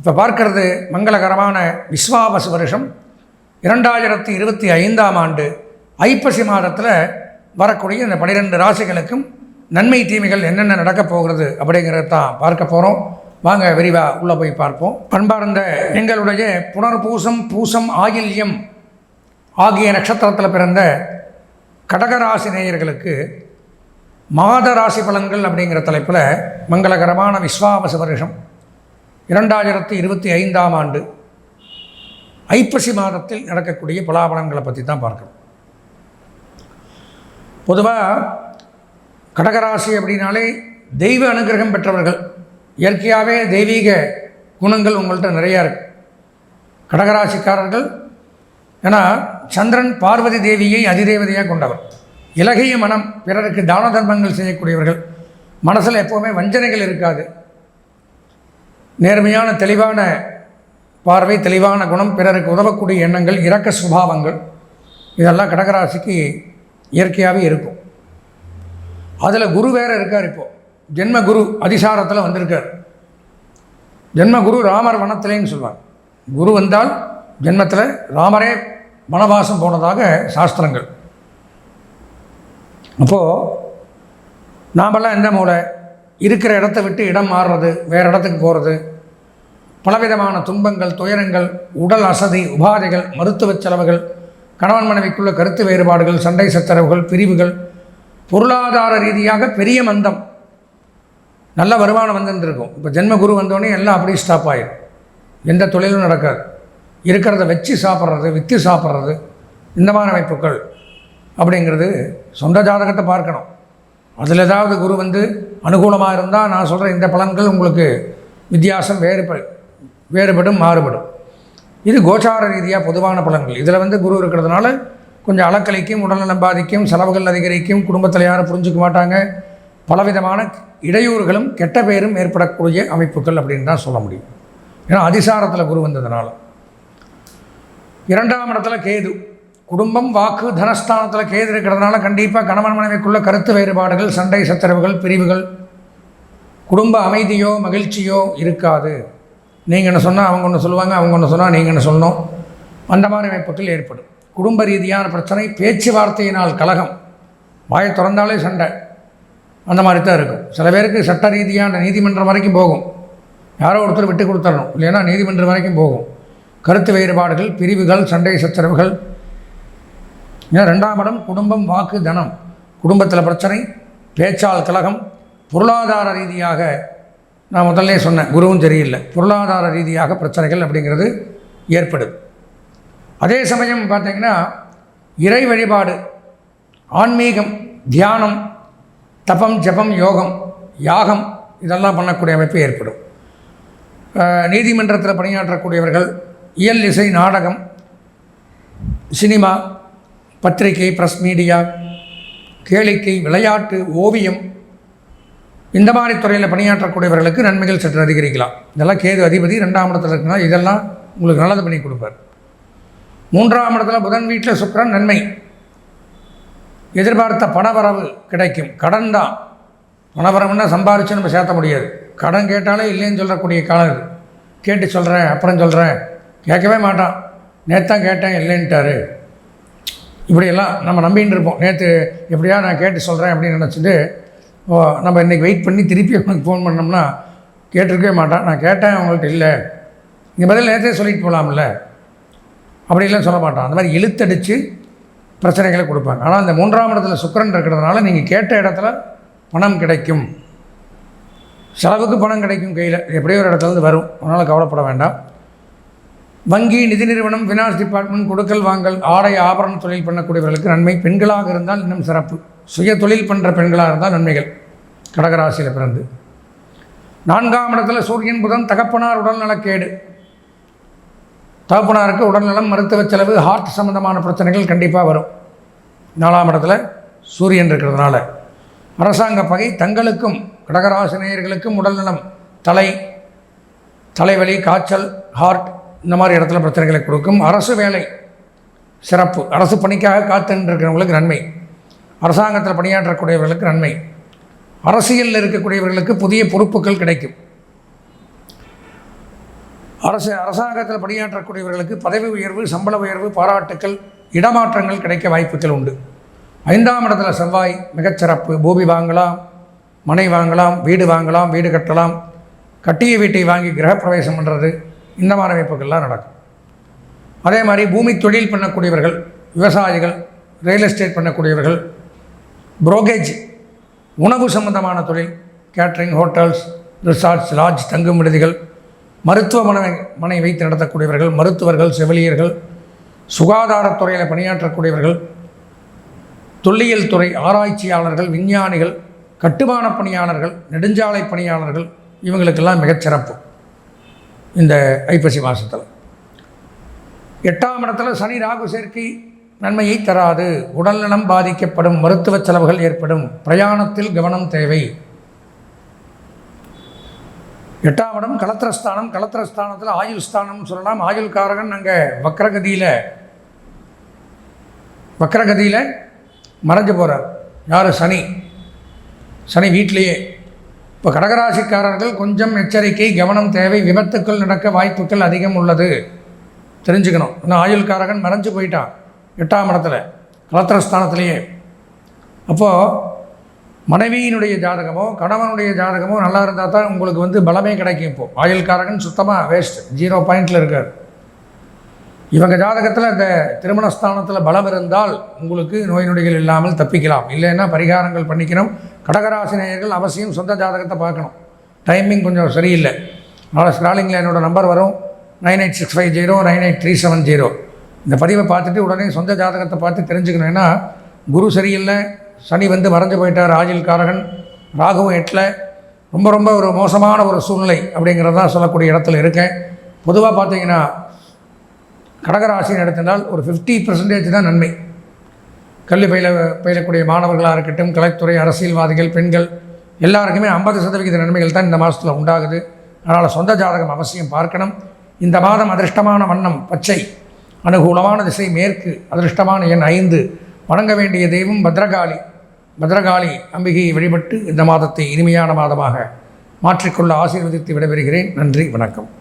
இப்போ பார்க்கறது மங்களகரமான விஸ்வாவசு வருஷம். இரண்டாயிரத்தி இருபத்தி ஐந்தாம் ஆண்டு ஐப்பசி மாதத்தில் வரக்கூடிய இந்த பனிரெண்டு ராசிகளுக்கும் நன்மை தீமைகள் என்னென்ன நடக்கப் போகிறது அப்படிங்கிறத தான் பார்க்க போகிறோம் வாங்க விரிவாக உள்ளே போய் பார்ப்போம். பண்பார்ந்த எங்களுடைய புனர்பூசம் பூசம் ஆயில்யம் ஆகிய நட்சத்திரத்தில் பிறந்த கடகராசி நேயர்களுக்கு மாத ராசி பலன்கள் அப்படிங்கிற தலைப்பில் மங்களகரமான விஸ்வாவச வருஷம். இரண்டாயிரத்தி இருபத்தி ஐந்தாம் ஆண்டு ஐப்பசி மாதத்தில் நடக்கக்கூடிய பலாபலன்களை பற்றி தான் பார்க்கணும். பொதுவாக கடகராசி அப்படின்னாலே தெய்வ அனுகிரகம் பெற்றவர்கள். இயற்கையாகவே தெய்வீக குணங்கள் உங்கள்கிட்ட நிறையா இருக்கு. கடகராசிக்காரர்கள் ஏன்னா சந்திரன் பார்வதி தேவியை அதிதேவதையாக கொண்டவர். இலகிய மனம் பிறருக்கு தான தர்மங்கள் செய்யக்கூடியவர்கள். மனசில் எப்போவுமே வஞ்சனைகள் இருக்காது. நேர்மையான தெளிவான பார்வை தெளிவான குணம் பிறருக்கு உதவக்கூடிய எண்ணங்கள் இரக்க சுபாவங்கள் இதெல்லாம் கடகராசிக்கு இயற்கையாகவே இருக்கும். அதில் குரு வேற இருக்கார் இப்போது ஜென்ம குரு அதிசாரத்தில் வந்திருக்கார். ஜென்ம குரு ராமர் வனத்திலேன்னு சொல்லுவார் குரு வந்தால் ஜென்மத்தில் ராமரே வனவாசம் போனதாக சாஸ்திரங்கள். அப்போது நாமெல்லாம் எந்த மூளை? இருக்கிற இடத்த விட்டு இடம் மாறுறது வேறு இடத்துக்கு போகிறது பலவிதமான துன்பங்கள் துயரங்கள் உடல் அசதி உபாதைகள் மருத்துவ செலவுகள் கணவன் மனைவிக்குள்ள கருத்து வேறுபாடுகள் சண்டை சச்சரவுகள் பிரிவுகள் பொருளாதார ரீதியாக பெரிய மந்தம். நல்ல வருமானம் வந்துருந்துருக்கும். இப்போ ஜென்ம குரு வந்தோடனே எல்லாம் அப்படியே ஸ்டாப் ஆயிடும் எந்த தொழிலும் நடக்காது. இருக்கிறத வச்சு சாப்பிட்றது விற்று சாப்பிட்றது இந்த மாதிரி அமைப்புகள் அப்படிங்கிறது சொந்த ஜாதகத்தை பார்க்கணும். அதில் ஏதாவது குரு வந்து அனுகூலமாக இருந்தால் நான் சொல்கிற இந்த பலன்கள் உங்களுக்கு வித்தியாசம் வேறுபடு வேறுபடும் மாறுபடும். இது கோச்சார ரீதியாக பொதுவான பலன்கள். இதில் வந்து குரு இருக்கிறதுனால கொஞ்சம் அளக்கலைக்கும் உடல்நலம் பாதிக்கும் செலவுகள் அதிகரிக்கும் குடும்பத்தில் யாரும் புரிஞ்சுக்க மாட்டாங்க. பலவிதமான இடையூறுகளும் கெட்ட பெயரும் ஏற்படக்கூடிய அமைப்புகள் அப்படின்னு தான் சொல்ல முடியும். ஏன்னா அதிசாரத்தில் குரு வந்ததுனால. இரண்டாம் இடத்துல கேது. குடும்பம் வாக்கு தனஸ்தானத்தில் கேது இருக்கிறதுனால கண்டிப்பாக கணவன் மனைவிக்குள்ள கருத்து வேறுபாடுகள் சண்டை சச்சரவுகள் பிரிவுகள். குடும்ப அமைதியோ மகிழ்ச்சியோ இருக்காது. நீங்கள் என்ன சொன்னால் அவங்க ஒன்று சொல்லுவாங்க அவங்க ஒன்று சொன்னால் நீங்கள் என்ன சொல்லணும்? அந்த மாதிரி அமைப்புகள் ஏற்படும். குடும்ப ரீதியான பிரச்சனை பேச்சுவார்த்தையினால் கழகம் வாயை திறந்தாலே சண்டை. அந்த மாதிரி தான் இருக்கும். சில பேருக்கு சட்ட ரீதியான நீதிமன்றம் வரைக்கும் போகும். யாரோ ஒருத்தர் விட்டு கொடுத்துடணும் இல்லைன்னா நீதிமன்றம் வரைக்கும் போகும். கருத்து வேறுபாடுகள் பிரிவுகள் சண்டை சச்சரவுகள் ஏன்னா ரெண்டாம் இடம் குடும்பம் வாக்கு தனம். குடும்பத்தில் பிரச்சனை பேச்சால் கழகம் பொருளாதார ரீதியாக நான் முதல்ல சொன்னேன் குருவும் சரியில்லை. பொருளாதார ரீதியாக பிரச்சனைகள் அப்படிங்கிறது ஏற்படுது. அதே சமயம் பார்த்தீங்கன்னா இறை வழிபாடு ஆன்மீகம் தியானம் தபம் ஜபம் யோகம் யாகம் இதெல்லாம் பண்ணக்கூடிய அமைப்பு ஏற்படும். நீதிமன்றத்தில் பணியாற்றக்கூடியவர்கள் இயல் இசை நாடகம் சினிமா பத்திரிகை ப்ரெஸ் மீடியா கேளிக்கை விளையாட்டு ஓவியம் இந்த மாதிரி துறையில் பணியாற்றக்கூடியவர்களுக்கு நன்மைகள் சற்று அதிகரிக்கலாம். இதெல்லாம் கேது அதிபதி ரெண்டாம் இடத்துல இருக்குன்னா இதெல்லாம் உங்களுக்கு நல்லது பண்ணி கொடுப்பார். மூன்றாம் இடத்துல புதன் வீட்டில் சுக்கரன் நன்மை. எதிர்பார்த்த பணவரவு கிடைக்கும். கடன் தான். பணவரவுன்னா சம்பாரிச்சு நம்ம சேர்த்த முடியாது. கடன் கேட்டாலே இல்லைன்னு சொல்லக்கூடிய காலம் இது. கேட்டு சொல்கிறேன் அப்புறம் சொல்கிறேன் கேட்கவே மாட்டான். நேற்று தான் கேட்டேன் இல்லைன்ட்டாரு. இப்படியெல்லாம் நம்ம நம்பின்னு இருப்போம். நேற்று எப்படியா நான் கேட்டு சொல்கிறேன் அப்படின்னு நினச்சிட்டு ஓ நம்ம இன்றைக்கி வெயிட் பண்ணி திருப்பி அவனுக்கு ஃபோன் பண்ணோம்னா கேட்டிருக்கவே மாட்டான். நான் கேட்டேன் அவங்கள்ட்ட இல்லை. இங்கே பதில் நேற்றே சொல்லிட்டு போகலாம்ல அப்படிலாம் சொல்ல மாட்டான். அந்த மாதிரி இழுத்தடித்து பிரச்சனைகளை கொடுப்பாங்க. ஆனால் அந்த மூன்றாம் இடத்துல சுக்கிரன் இருக்கிறதுனால நீங்கள் கேட்ட இடத்துல பணம் கிடைக்கும். செலவுக்கு பணம் கிடைக்கும் கையில். எப்படியோ ஒரு இடத்துலேருந்து வரும். அதனால் கவலைப்பட வேண்டாம். வங்கி நிதி நிறுவனம் ஃபினான்ஸ் டிபார்ட்மெண்ட் கொடுக்கல் வாங்கல் ஆடை ஆபரண தொழில் பண்ணக்கூடியவர்களுக்கு நன்மை. பெண்களாக இருந்தால் இன்னும் சிறப்பு. சுய தொழில் பண்ணுற பெண்களாக இருந்தால் நன்மைகள். கடகராசியில் பிறந்து. நான்காம் இடத்துல சூரியன் புதன் தகப்பனார் உடல்நலக்கேடு. தகப்பனாருக்கு உடல்நலம் மருத்துவ செலவு ஹார்ட் சம்மந்தமான பிரச்சனைகள் கண்டிப்பாக வரும். நாலாம் இடத்துல சூரியன் இருக்கிறதுனால. அரசாங்க பகை தங்களுக்கும் கடகராசினியர்களுக்கும் உடல்நலம் தலை தலைவலி காய்ச்சல் ஹார்ட் இந்த மாதிரி இடத்துல பிரச்சனைகளை கொடுக்கும். அரசு வேலை சிறப்பு. அரசு பணிக்காக காத்துன்னு இருக்கிறவங்களுக்கு நன்மை. அரசாங்கத்தில் பணியாற்றக்கூடியவர்களுக்கு நன்மை. அரசியலில் இருக்கக்கூடியவர்களுக்கு புதிய பொறுப்புகள் கிடைக்கும். அரசு அரசாங்கத்தில் பணியாற்றக்கூடியவர்களுக்கு பதவி உயர்வு சம்பள உயர்வு பாராட்டுக்கள் இடமாற்றங்கள் கிடைக்க வாய்ப்புகள் உண்டு. ஐந்தாம் இடத்துல செவ்வாய் மிகச்சிறப்பு. பூமி வாங்கலாம் மனை வாங்கலாம் வீடு வாங்கலாம் வீடு கட்டலாம். கட்டிய வீட்டை வாங்கி கிரகப்பிரவேசம் பண்ணுறது இந்த மாதிரி அமைப்புகள்லாம் நடக்கும். அதே மாதிரி பூமி தொழில் பண்ணக்கூடியவர்கள் விவசாயிகள் ரியல் எஸ்டேட் பண்ணக்கூடியவர்கள் புரோகேஜ் உணவு சம்பந்தமான தொழில் கேட்ரிங் ஹோட்டல்ஸ் ரிசார்ட்ஸ் லாட்ஜ் தங்கும் விடுதிகள் மருத்துவமனை மனை வைத்து நடத்தக்கூடியவர்கள் மருத்துவர்கள் செவிலியர்கள் சுகாதாரத்துறையில் பணியாற்றக்கூடியவர்கள் தொல்லியல் துறை ஆராய்ச்சியாளர்கள் விஞ்ஞானிகள் கட்டுமான பணியாளர்கள் நெடுஞ்சாலை பணியாளர்கள் இவங்களுக்கெல்லாம் மிகச்சிறப்பு. இந்த ஐப்பசி மாதத்தில் எட்டாம் இடத்துல சனி ராகு சேர்க்கை நன்மையை தராது. உடல்நலம் பாதிக்கப்படும் மருத்துவ செலவுகள் ஏற்படும். பிரயாணத்தில் கவனம் தேவை. எட்டாம் இடம் கலத்திரஸ்தானம். கலத்திரஸ்தானத்தில் ஆயுள் ஸ்தானம் சொல்லலாம். ஆயுள் காரகன் அங்கே வக்ரகதியில் வக்ரகதியில் மறைஞ்சு போகிறார் யார்? சனி. சனி வீட்டிலேயே இப்போ கடகராசிக்காரர்கள் கொஞ்சம் எச்சரிக்கை கவனம் தேவை விபத்துக்கள் நடக்க வாய்ப்புகள் அதிகம் உள்ளது. தெரிஞ்சுக்கணும். இன்னும் ஆயுள்காரகன் மறைஞ்சு போயிட்டான். எட்டாம் இடத்துல கலத்திரஸ்தானத்திலேயே. அப்போது மனைவியினுடைய ஜாதகமோ கணவனுடைய ஜாதகமோ நல்லா இருந்தால் தான் உங்களுக்கு வந்து பலமே கிடைக்கும் இப்போது ஆயுள்காரகன் சுத்தமாக வேஸ்ட் ஜீரோ பாயிண்டில் இருக்கார். இவங்க ஜாதகத்தில் இந்த திருமணஸ்தானத்தில் பலம் இருந்தால் உங்களுக்கு நோய் நொடிகள் இல்லாமல் தப்பிக்கலாம். இல்லைன்னா பரிகாரங்கள் பண்ணிக்கணும். கடகராசி நேயர்கள் அவசியம் சொந்த ஜாதகத்தை பார்க்கணும். டைமிங் கொஞ்சம் சரியில்லை. நாளை ஸ்க்ராலிங்கில் என்னோடய நம்பர் வரும். Nine eight six five zero nine eight three seven zero. இந்த பதிவை பார்த்துட்டு உடனே சொந்த ஜாதகத்தை பார்த்து தெரிஞ்சுக்கணும். ஏன்னா குரு சரியில்லை. சனி வந்து மறைஞ்சு போயிட்டார். ஆஜில் காரகன் ராகுவும் எட்டில். ரொம்ப ரொம்ப ஒரு மோசமான ஒரு சூழ்நிலை அப்படிங்கிறதான் சொல்லக்கூடிய இடத்துல இருக்கேன். பொதுவாக பார்த்தீங்கன்னா கடகராசி நடத்தினால் ஒரு ஃபிஃப்டி பர்சன்டேஜ் தான் நன்மை. கல்வி பயில பயிலக்கூடிய மாணவர்களாக இருக்கட்டும் கலைத்துறை அரசியல்வாதிகள் பெண்கள் எல்லாருக்குமே ஐம்பது சதவிகித நன்மைகள் தான் இந்த மாதத்தில் உண்டாகுது. அதனால் சொந்த ஜாதகம் அவசியம் பார்க்கணும். இந்த மாதம் அதிர்ஷ்டமான வண்ணம் பச்சை. அனுகூலமான திசை மேற்கு அதிர்ஷ்டமான எண் ஐந்து. வணங்க வேண்டிய தெய்வம் பத்ரகாளி. பத்ரகாளி அம்பிகையை வழிபட்டு இந்த மாதத்தை இனிமையான மாதமாக மாற்றிக்கொள்ள ஆசீர்வதித்து விடைபெறுகிறேன். நன்றி வணக்கம்.